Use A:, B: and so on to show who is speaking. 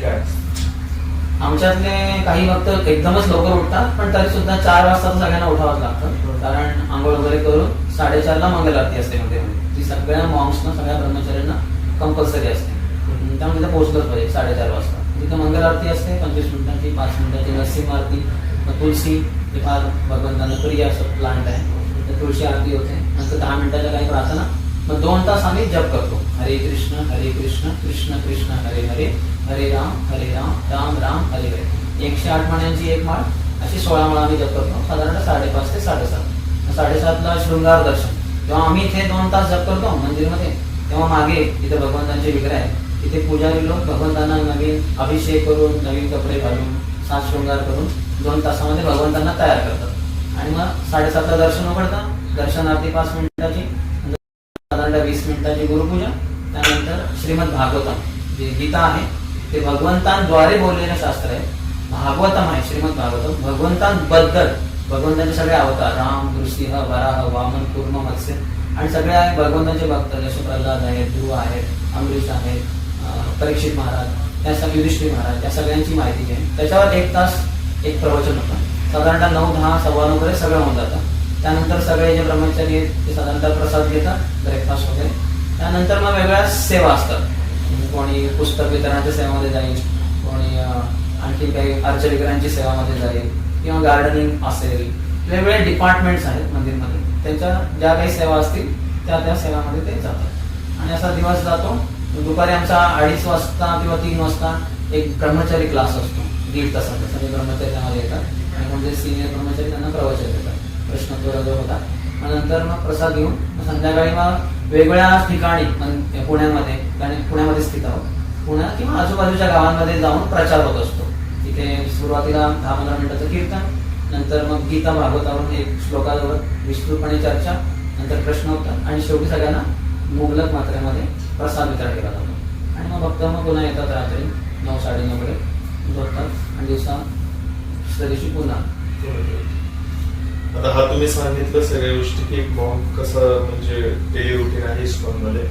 A: काय?
B: आमच्यातले काही भक्त एकदमच लवकर उठतात पण तरी सुद्धा चार वाजता सगळ्यांना उठावंच लागतं. कारण आंघोळ वगैरे करून साडेचारला मंगल आरती असते मंदिरामध्ये ती सगळ्या मॉम्सना सगळ्या ब्रह्मचार्यांना कंपल्सरी असते. त्यामुळे तिथे पोहोचलंच पाहिजे साडेचार वाजता. तिथे मंगल आरती असते पंचवीस मिनिटाची पाच मिनिटाची नरसिंह आरती तुळशी हे फार भगवंतांना प्रिय असं प्लांट आहे. तर तुळशी आरती होते. नंतर दहा मिनिटाच्या काही प्रार्थना मग दोन तास आम्ही जप करतो. हरे कृष्ण हरे कृष्ण कृष्ण कृष्ण हरे हरे हरे राम हरे राम राम राम हरे हरे. एकशे आठ मण्यांची एक माळ अशी सोळा माळ आम्ही जप करतो. साधारण साडेपाच ते साडेसात. साडेसातला शृंगार दर्शन. जेव्हा आम्ही इथे दोन तास जप करतो मंदिरमध्ये तेव्हा मागे इथे भगवंतांचे विग्रह आहे तिथे पुजारी लोक भगवंतांना नवीन अभिषेक करून नवीन कपडे घालून सात शृंगार करून दोन तासामध्ये भगवंतांना तयार करतात. आणि मग साडेसातला दर्शन उघडतात दर्शनार्थी पाच मिनिटाची. नंतर वीस मिनिटाची गुरुपूजा त्यानंतर श्रीमद भागवतम जे गीता आहे ते भगवंतांद्वारे बोललेलं शास्त्र आहे. भागवतम आहे श्रीमद भागवतम. भगवंतांबद्दल भगवंतांचे सगळे अवतार राम नृसिंह वराह वामन कुर्म मत्स्य आणि सगळे भगवंताचे भगवंतांचे भक्त जसे प्रल्हाद आहेत ध्रुव आहेत अमरीश आहेत परीक्षित महाराज त्या सगळ्या युधिष्ठी महाराज या सगळ्यांची माहिती घ्या. त्याच्यावर एक तास एक प्रवचन होतं. साधारणतः नऊ दहा सव्वा नऊ सगळं होऊन जातं. त्यानंतर सगळे जे ब्रह्मचारी आहेत ते साधारणतः प्रसाद घेतात ब्रेकफास्ट वगैरे. त्यानंतर मग वेगळ्या सेवा असतात. म्हणजे कोणी पुस्तक वितरणाच्या सेवामध्ये जाईल कोणी आणखी काही अर्चविकरांची सेवामध्ये जाईल किंवा गार्डनिंग असेल. वेगवेगळे डिपार्टमेंट्स आहेत मंदिरमध्ये. त्यांच्या ज्या काही सेवा असतील त्या त्या सेवामध्ये ते जातात. आणि असा दिवस जातो. दुपारी आमचा अडीच वाजता किंवा तीन वाजता एक ब्रह्मचारी क्लास असतो. दीड तासाचा. सगळे ब्रह्मचारी त्यामध्ये येतात. आणि म्हणजे सिनियर ब्रह्मचारी त्यांना प्रवचन देतात. प्रश्न तो होतात होता नंतर मग प्रसाद घेऊन मग संध्याकाळी मग वेगवेगळ्या ठिकाणी म्हणजे पुण्यामध्ये कारण पुण्यामध्ये स्थित आहोत. पुण्यात किंवा आजूबाजूच्या गावांमध्ये जाऊन प्रचार होत असतो. तिथे सुरुवातीला दहा पंधरा मिनिटाचं कीर्तन नंतर मग गीता भागवतावरून एक श्लोकावर विस्तृतपणे चर्चा नंतर प्रश्न होतात आणि शेवटी सगळ्यांना मुबलक मात्रेमध्ये प्रसाद वितरण केला जातो. आणि मग भक्त मग पुन्हा येतात रात्री नऊ साडेनऊ वगैरे झोपतात आणि दिवसा दुसऱ्या दिवशी पुन्हा.
A: आता हा तुम्ही सांगितलं सगळ्या गोष्टी की एक बॉम्ब कसं म्हणजे डेली रुटीन आहे
B: इस्कॉनमध्ये